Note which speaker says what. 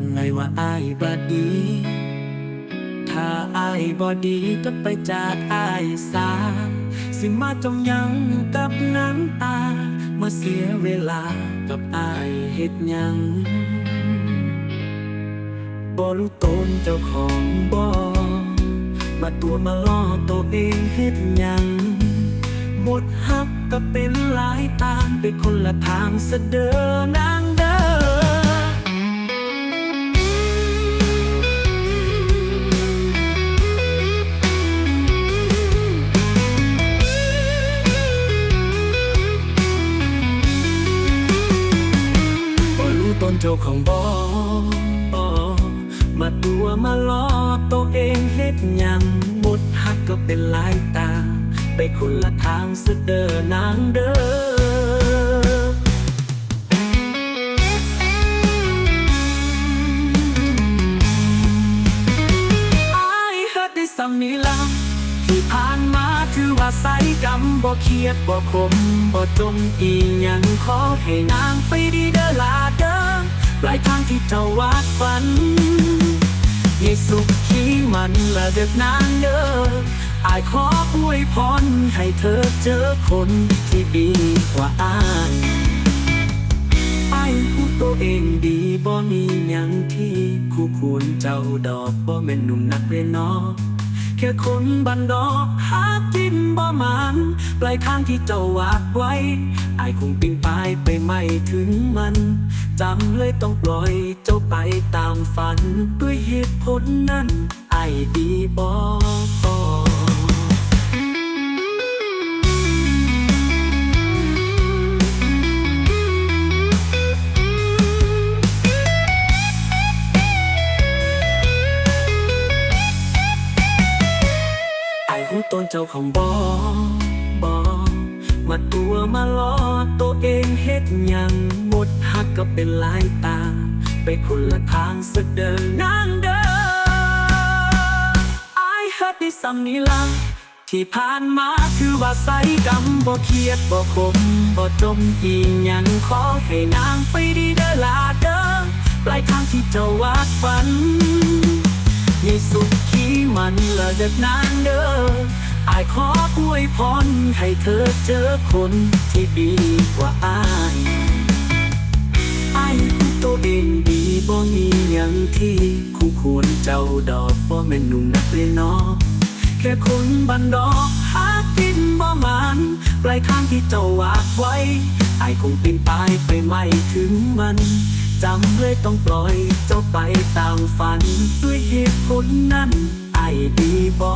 Speaker 1: กันไงว่าอายบาดี ถ้าอายบอดีก็ไปจากอายสาสิมาจมยังกับน้ำตามาเสียเวลากับอายเฮ็ดยังบ่รู้ตนเจ้าของบ่มาตัวมาล่อตัวเองเฮ็ดยังหมดฮักก็เป็นหลายตางไปคนละทางเสเดอนา เจ้าของบ่บ่มาตัวมาล้อตัวเองเฮ็ดยังหมดฮักก็เป็นลายตา ไปคนละทางเสเดอนางเด้ออายเฮ็ดได้สำนี้ละที่ผ่านมาถือว่าใส่กรรมบ่เครียดบ่คมบ่จมอีหยังขอให้นางไปดีเด้อลาเด้อ ปลายทางที่เจ้าวาดฝันให้สุขขีมันละเด็กนางเด้ออายขออวยพรให้เธอเจอคนที่ดีกว่าอายไอ้ผู้ตัวเองดีบ่มีหยังที่คู่ควรเจ้าดอกบ่แม่นหนุ่มนักเรียนนอแค่คนบันดอกหากินบ่มันปลายทางที่เจ้าวาดไว้ไอ้คงปิงปายไปไม่ถึงมัน จำเลยต้องปล่อยเจ้าไปตามฝัน ด้วยเหตุผลนั้นไอ้ดีบ่ไอ้หูต้นเจ้าของบอบอ มาตัวมาล้อตัวเองเฮ็ดยังหมดหักก็เป็นลายตา ไปคนละทางสักเดินนางเด้อไอ้เฮ็ดได้สำนี้ละที่ผ่านมาคือว่าใส่กรรมบ่เครียดบ่คมบ่จมอีหยังขอให้นางไปดีเด้อลาเด้อปลายทางที่เจ้าวาดฝันให้สุขขีมันละเด็กนางเด้อ อายขออวยพรให้เธอเจอคนที่ดีกว่าอายอายผู้ตัวเองดีบ่มีหยังที่คู่ควรเจ้าดอกบ่แม่นหนุ่มนักเรียนอแค่คนบันดอกหากินบ่มันปลายทางที่เจ้าวาดไว้อายคงเป็นตายไปไม่ถึงมันจำเลยต้องปล่อยเจ้าไปตามฝัน ด้วยเหตุผลนั้นไอดีบอ